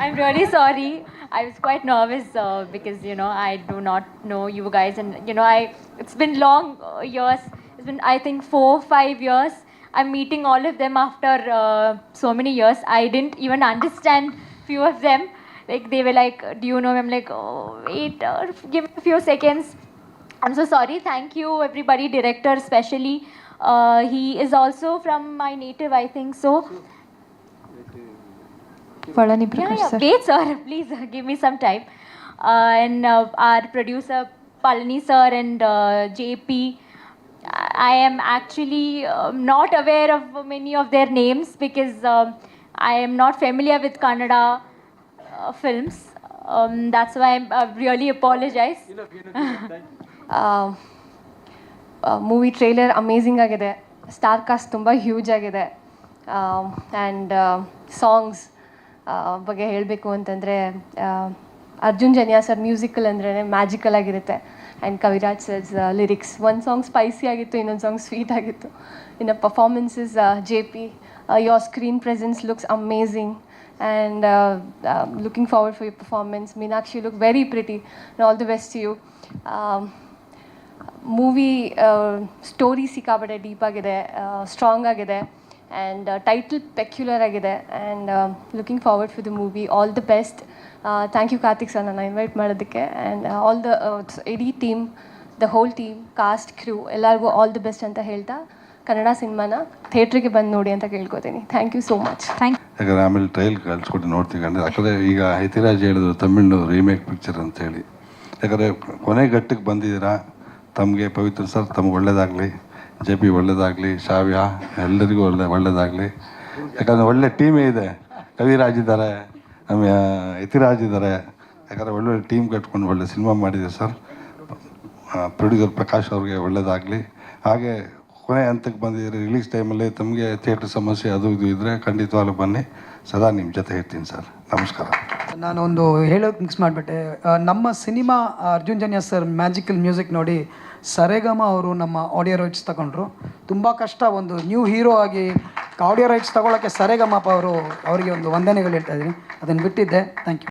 I'm really sorry. I was quite nervous uh, because you know I do not know you guys, and you know I. It's been long uh, years. It's been I think four, five years. I'm meeting all of them after uh, so many years. I didn't even understand few of them. Like they were like, "Do you know?" me?" I'm like, "Oh, wait, uh, give me a few seconds." I'm so sorry. Thank you, everybody, director especially. Uh, he is also from my native, I think so. Palani Yeah, Prakash yeah. sir. Wait, sir. Please uh, give me some time. Uh, and uh, our producer Palani sir and uh, JP. I am actually um, not aware of many of their names because um, I am not familiar with Kannada uh, films. Um, that's why I'm, I really apologize. Movie trailer amazing ಆಗಿದೆ star cast ತುಂಬ huge ಆಗಿದೆ and songs ಬಗ್ಗೆ ಹೇಳಬೇಕು ಅಂತಂದರೆ Arjun Janya sir musical ಅಂದ್ರೇ magical ಆಗಿರುತ್ತೆ. And Kaviraj sir's lyrics one song spicy ಆಗಿತ್ತು, ಇನ್ನೊಂದು ಸಾಂಗ್ ಸ್ವೀಟ್ ಆಗಿತ್ತು. ಇನ್ನು performances J P your screen presence looks amazing and looking forward for you performance Meenakshi look very pretty all the best you movie story ಸಿಕ್ಕಾಪಟ್ಟೆ deep ಆಗಿದೆ strong ಆಗಿದೆ. And title peculiar ಆಗಿದೆ. And looking forward for the movie all the best thank you Karthik sir ನನ್ನ invite ಮಾಡೋದಕ್ಕೆ. And all the ಇಡೀ team the whole team cast crew ಎಲ್ಲರಿಗೂ all the best ಅಂತ ಹೇಳ್ತಾ ಕನ್ನಡ ಸಿನಿಮಾನ ಥಿಯೇಟ್ರಿಗೆ ಬಂದು ನೋಡಿ ಅಂತ ಕೇಳ್ಕೊತೀನಿ. Thank you so much thank ಯಾಕಂದರೆ ಆಮೇಲೆ ಟ್ರೈಲ್ ಕಳಿಸ್ಕೊಟ್ಟು ನೋಡ್ತೀವಿ ಅಂದರೆ ಯಾಕಂದರೆ ಈಗ ಐತಿರಾಜ್ ಹೇಳಿದ್ರು ತಮಿಳು ರೀಮೇಕ್ ಪಿಕ್ಚರ್ ಅಂತೇಳಿ. ಯಾಕಂದರೆ ಕೊನೆ ಘಟ್ಟಕ್ಕೆ ಬಂದಿದ್ದೀರಾ? ತಮಗೆ ಪವಿತ್ರ ಸರ್ ತಮ್ಗೆ ಒಳ್ಳೇದಾಗಲಿ. ಜೆ ಪಿ ಒಳ್ಳೆಯದಾಗಲಿ ಶಾವ್ಯ, ಎಲ್ಲರಿಗೂ ಒಳ್ಳೆ ಒಳ್ಳೆಯದಾಗಲಿ ಯಾಕಂದರೆ ಒಳ್ಳೆ ಟೀಮೇ ಇದೆ. ಕವಿರಾಜ್ ಇದ್ದಾರೆ ಆಮೇಲೆ ಯತಿರಾಜ್ ಇದ್ದಾರೆ. ಯಾಕಂದರೆ ಒಳ್ಳೊಳ್ಳೆ ಟೀಮ್ ಕಟ್ಕೊಂಡು ಒಳ್ಳೆ ಸಿನಿಮಾ ಮಾಡಿದೆ ಸರ್. ಪ್ರೊಡ್ಯೂಸರ್ ಪ್ರಕಾಶ್ ಅವ್ರಿಗೆ ಒಳ್ಳೆಯದಾಗಲಿ ಹಾಗೆ ಕೊನೆ ಹಂತಕ್ಕೆ ಬಂದಿದ್ದೀರಿ ರಿಲೀಸ್ ಟೈಮಲ್ಲಿ ತಮಗೆ ಥಿಯೇಟ್ರ್ ಸಮಸ್ಯೆ ಅದು ಇದು ಇದ್ದರೆ ಖಂಡಿತವಾಗ್ಲೂ ಬನ್ನಿ. ಸದಾ ನಿಮ್ಮ ಜೊತೆ ಇರ್ತೀನಿ ಸರ್. ನಮಸ್ಕಾರ. ನಾನೊಂದು ಹೇಳೋಕೆ ಮಿಕ್ಸ್ ಮಾಡಿಬಿಟ್ಟೆ. ನಮ್ಮ cinema Arjun Janya sir magical music ನೋಡಿ ಸರೇಗಮ ಅವರು ನಮ್ಮ ಆಡಿಯೋ ರೈಟ್ಸ್ ತಗೊಂಡ್ರು. ತುಂಬ ಕಷ್ಟ, ಒಂದು ನ್ಯೂ ಹೀರೋ ಆಗಿ ಆಡಿಯೋ ರೈಟ್ಸ್ ತಗೊಳ್ಳೋಕ್ಕೆ ಸರೆಗಮಪ್ಪ ಅವರು ಅವರಿಗೆ ಒಂದು ವಂದನೆಗಳು ಹೇಳ್ತಾ ಇದ್ದೀನಿ. ಅದನ್ನು ಬಿಟ್ಟಿದ್ದೆ. Thank you